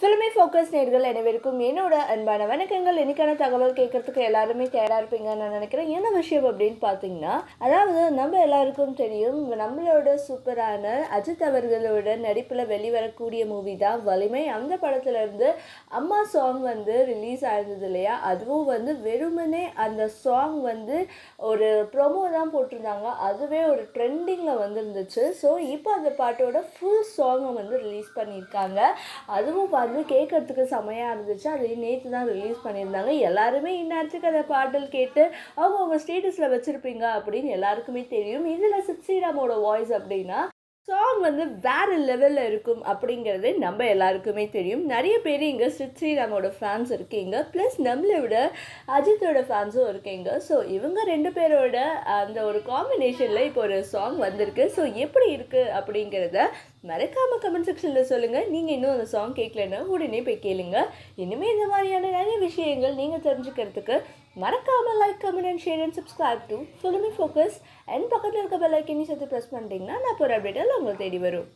Filmy focus நேர்கள் அனைவருக்கும் என்னோட அன்பான வணக்கங்கள். இன்னைக்கான தகவல் கேட்கறதுக்கு எல்லாருமே தயாராக இருப்பீங்கன்னு நான் நினைக்கிறேன். என்ன விஷயம் அப்படின்னு பார்த்தீங்கன்னா அதாவது நம்ம எல்லாருக்கும் தெரியும் நம்மளோட சூப்பரான அஜித் அவர்களோட நடிப்பில் வெளிவரக்கூடிய மூவி தான் வலிமை. அந்த படத்துலேருந்து அம்மா சாங் வந்து ரிலீஸ் ஆயிருந்தது இல்லையா? அதுவும் வந்து வெறுமனே அந்த சாங் வந்து ஒரு ப்ரொமோ தான் போட்டிருந்தாங்க. அதுவே ஒரு ட்ரெண்டிங்கில் வந்துருந்துச்சு. ஸோ இப்போ அந்த பாட்டோட ஃபுல் சாங்கை வந்து ரிலீஸ் பண்ணியிருக்காங்க. அதுவும் வந்து கேட்கறதுக்கு செமையாக இருந்துச்சு. அது நேற்று தான் ரிலீஸ் பண்ணியிருந்தாங்க. எல்லாருமே இந்நேரத்துக்கு அதை பாடல் கேட்டு அவங்க அவங்க ஸ்டேட்டஸில் வச்சுருப்பீங்க அப்படின்னு எல்லாருக்குமே தெரியும். இதில் சித்ஸ்ரீராமோட வாய்ஸ் அப்படின்னா சாங் வந்து வேறு லெவலில் இருக்கும் அப்படிங்கிறது நம்ம எல்லாருக்குமே தெரியும். நிறைய பேர் இங்கே சித் ஸ்ரீராமோட ஃபேன்ஸ் இருக்கீங்க. ப்ளஸ் நம்மளை விட அஜித்தோட ஃபேன்ஸும் இருக்கீங்க. ஸோ இவங்க ரெண்டு பேரோட அந்த ஒரு காம்பினேஷனில் இப்போ ஒரு சாங் வந்திருக்கு. ஸோ எப்படி இருக்குது அப்படிங்கிறத மறக்காமல் கமெண்ட் செக்ஷனில் சொல்லுங்கள் நீங்கள் இன்னும் அந்த சாங் கேட்கலன்னா உடனே போய் கேளுங்க. இனிமேல் இந்த மாதிரியான நிறைய விஷயங்கள் நீங்கள் தெரிஞ்சுக்கிறதுக்கு மறக்காமல் like comment and share and subscribe to filmy focus and பக்கத்தில் இருக்க பெல் ஐக்கனையும் சேர்த்து ப்ரெஸ் பண்ணிட்டீங்கன்னா நான் போகிற அப்டேட்டில் உங்களை தேடி வரும்.